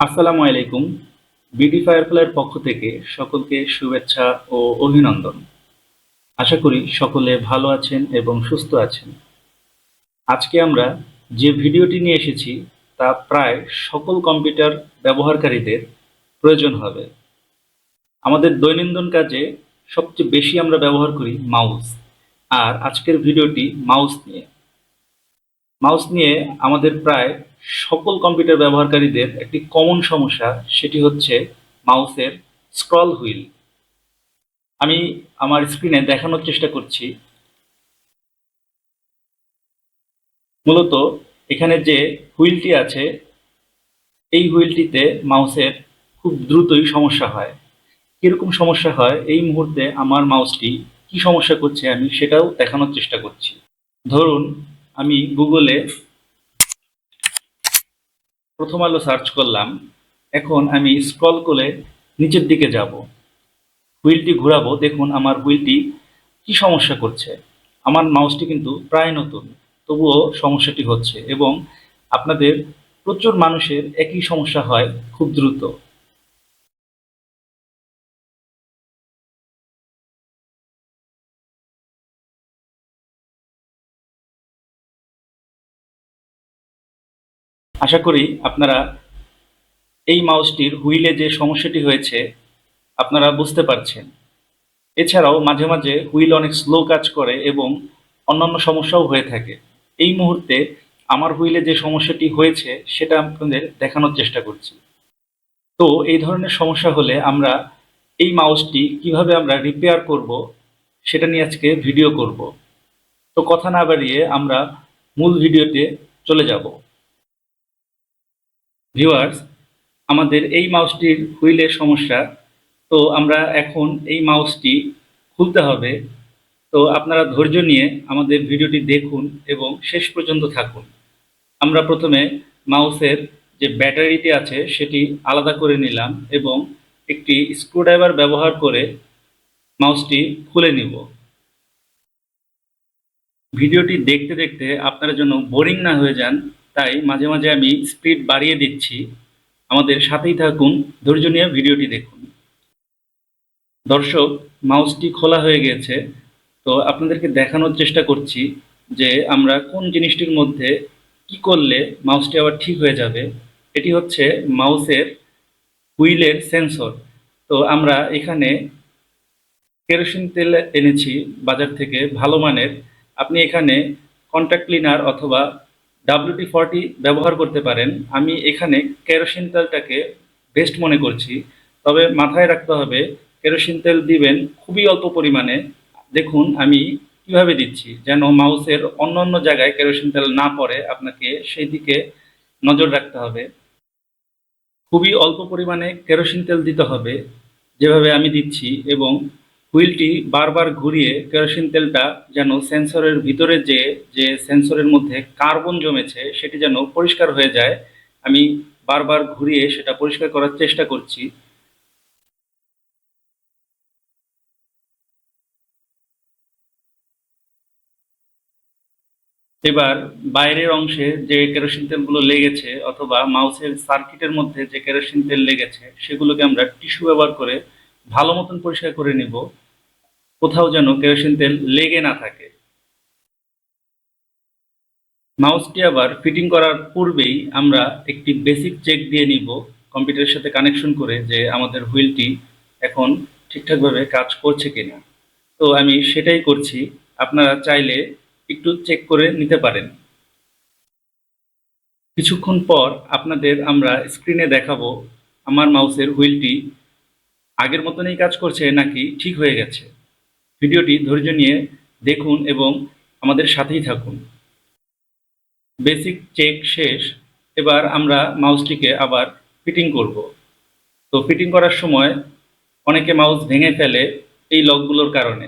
আসসালামু আলাইকুম। বিডি ফায়ারফ্লাইয়ের পক্ষ থেকে সকলকে শুভেচ্ছা ও অভিনন্দন। আশা করি সকলে ভালো আছেন এবং সুস্থ আছেন। আজকে আমরা যে ভিডিওটি নিয়ে এসেছি, তা প্রায় সকল কম্পিউটার ব্যবহারকারীদের প্রয়োজন হবে। আমাদের দৈনন্দিন কাজে সবচেয়ে বেশি আমরা ব্যবহার করি মাউস। আর আজকের ভিডিওটি মাউস নিয়ে। মাউস নিয়ে আমাদের প্রায় সকল কম্পিউটার ব্যবহারকারীদের একটি কমন সমস্যা, সেটি হচ্ছে মাউসের স্ক্রল হুইল। আমি আমার স্ক্রিনে দেখানোর চেষ্টা করছি। মূলত এখানে যে হুইলটি আছে, এই হুইলটিতে মাউসের খুব দ্রুতই সমস্যা হয়। কীরকম সমস্যা হয়, এই মুহূর্তে আমার মাউসটি কি সমস্যা করছে আমি সেটাও দেখানোর চেষ্টা করছি। ধরুন আমি গুগলে প্রথম আলো সার্চ করলাম। এখন আমি স্ক্রল করে নিচের দিকে যাব। হুইলটি ঘোরাবো, দেখুন আমার হুইলটি কি সমস্যা করছে। আমার মাউসটি কিন্তু প্রায় নতুন, তবুও সমস্যাটি হচ্ছে এবং আপনাদের প্রচুর মানুষের একই সমস্যা হয় খুব দ্রুত। আশা করি আপনারা এই মাউসটির হুইলে যে সমস্যাটি হয়েছে, আপনারা বুঝতে পারছেন। এছাড়াও মাঝে মাঝে হুইল অনেক স্লো কাজ করে এবং অন্যান্য সমস্যাও হয়ে থাকে। এই মুহূর্তে আমার হুইলে যে সমস্যাটি হয়েছে, সেটা আপনাদের দেখানোর চেষ্টা করছি। তো এই ধরনের সমস্যা হলে আমরা এই মাউসটি কীভাবে আমরা রিপেয়ার করব, সেটা নিয়ে আজকে ভিডিও করব। তো কথা না বাড়িয়ে আমরা মূল ভিডিওতে চলে যাব। ভিউয়ার্স আমাদের এই মাউসটির হুইলের সমস্যা। তো আমরা এখন এই মাউসটি খুলতে হবে। তো আপনারা ধৈর্য নিয়ে আমাদের ভিডিওটি দেখুন এবং শেষ পর্যন্ত থাকুন। আমরা প্রথমে মাউসের যে ব্যাটারিটি আছে, সেটি আলাদা করে নিলাম এবং একটি স্ক্রুড্রাইভার ব্যবহার করে মাউসটি খুলে নিব। ভিডিওটি দেখতে দেখতে আপনারা যেন বোরিং না হয়ে যান তাই মাঝে মাঝে আমি স্পিড বাড়িয়ে দিচ্ছি। আমাদের সাথেই থাকুন, ধৈর্য নিয়ে ভিডিওটি দেখুন। দর্শক মাউসটি খোলা হয়ে গেছে। তো আপনাদেরকে দেখানোর চেষ্টা করছি যে আমরা কোন জিনিসটির মধ্যে কি করলে মাউসটি আবার ঠিক হয়ে যাবে। এটি হচ্ছে মাউসের হুইলের সেন্সর তো আমরা এখানে কেরোসিন তেল এনেছি বাজার থেকে ভালো মানের। আপনি এখানে কন্ট্যাক্ট ক্লিনার অথবা ডাব্লিউটি ফর্টি ব্যবহার করতে পারেন। আমি এখানে কেরোসিন তেলটাকে বেস্ট মনে করছি। তবে মাথায় রাখতে হবে, কেরোসিন তেল দিবেন খুবই অল্প পরিমাণে। দেখুন, আমি কীভাবে দিচ্ছি, যেন মাউসের অন্য অন্য জায়গায় কেরোসিন তেল না পড়ে, আপনাকে সেই দিকে নজর রাখতে হবে। খুবই অল্প পরিমাণে কেরোসিন তেল দিতে হবে, যেভাবে আমি দিচ্ছি এবং হুইলটি বারবার ঘুরিয়ে কেরোসিন তেলটা যেন সেন্সরের ভিতরে যে যে সেন্সরের মধ্যে কার্বন জমেছে সেটি যেন পরিষ্কার হয়ে যায়, আমি বারবার ঘুরিয়ে সেটা পরিষ্কার করার চেষ্টা করছি। এবার বাইরের অংশে যে কেরোসিন তেলগুলো লেগেছে অথবা মাউসের সার্কিটের মধ্যে যে কেরোসিন তেল লেগেছে সেগুলোকে আমরা টিস্যু ব্যবহার করে ভালো মতন পরিষ্কার করে নিব, কোথাও যেন কেরোসিন তেল লেগে না থাকে। মাউসটি আবার ফিটিং করার পূর্বেই আমরা একটি বেসিক চেক দিয়ে নিব কম্পিউটারের সাথে কানেকশন করে যে আমাদের হুইলটি এখন ঠিকঠাকভাবে কাজ করছে কিনা। তো আমি সেটাই করছি, আপনারা চাইলে একটু চেক করে নিতে পারেন। কিছুক্ষণ পর আপনাদের আমরা স্ক্রিনে দেখাবো আমার মাউসের হুইলটি আগের মতনই কাজ করছে নাকি ঠিক হয়ে গেছে? ভিডিওটি ধৈর্য নিয়ে দেখুন এবং আমাদের সাথেই থাকুন। বেসিক চেক শেষ, এবার আমরা মাউসটিকে আবার ফিটিং করব। তো ফিটিং করার সময় অনেকে মাউস ভেঙে ফেলে এই লকগুলোর কারণে।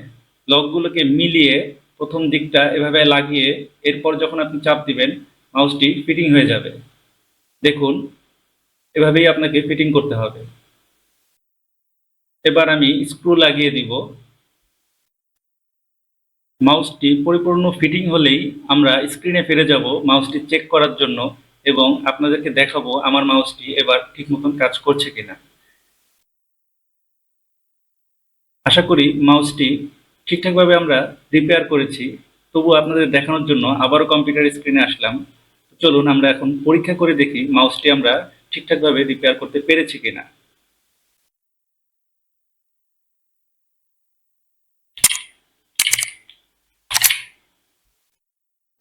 লকগুলোকে মিলিয়ে প্রথম দিকটা এভাবে লাগিয়ে এরপর যখন আপনি চাপ দিবেন, মাউসটি ফিটিং হয়ে যাবে। দেখুন, এভাবেই আপনাকে ফিটিং করতে হবে। এবার আমি স্ক্রু লাগিয়ে দিব। মাউসটি পরিপূর্ণ ফিটিং হলেই আমরা স্ক্রিনে ফিরে যাব মাউসটি চেক করার জন্য এবং আপনাদেরকে দেখাবো আমার মাউসটি এবার ঠিক মতন কাজ করছে কিনা। আশা করি মাউসটি ঠিকঠাকভাবে আমরা রিপেয়ার করেছি। তবু আপনাদের দেখানোর জন্য আবারও কম্পিউটার স্ক্রিনে আসলাম। চলুন আমরা এখন পরীক্ষা করে দেখি মাউসটি আমরা ঠিকঠাকভাবে রিপেয়ার করতে পেরেছি কিনা।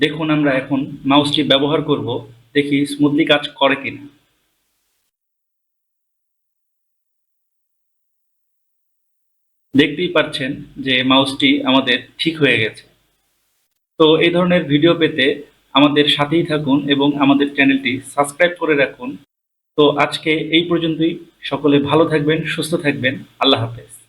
দেখুন আমরা এখন মাউসটি ব্যবহার করব, দেখি স্মুথলি কাজ করে কিনা। দেখতেই পাচ্ছেন যে মাউসটি আমাদের ঠিক হয়ে গেছে। তো এই ধরনের ভিডিও পেতে আমাদের সাথেই থাকুন এবং আমাদের চ্যানেলটি সাবস্ক্রাইব করে রাখুন। তো আজকে এই পর্যন্তই। সকলে ভালো থাকবেন, সুস্থ থাকবেন। আল্লাহ হাফেজ।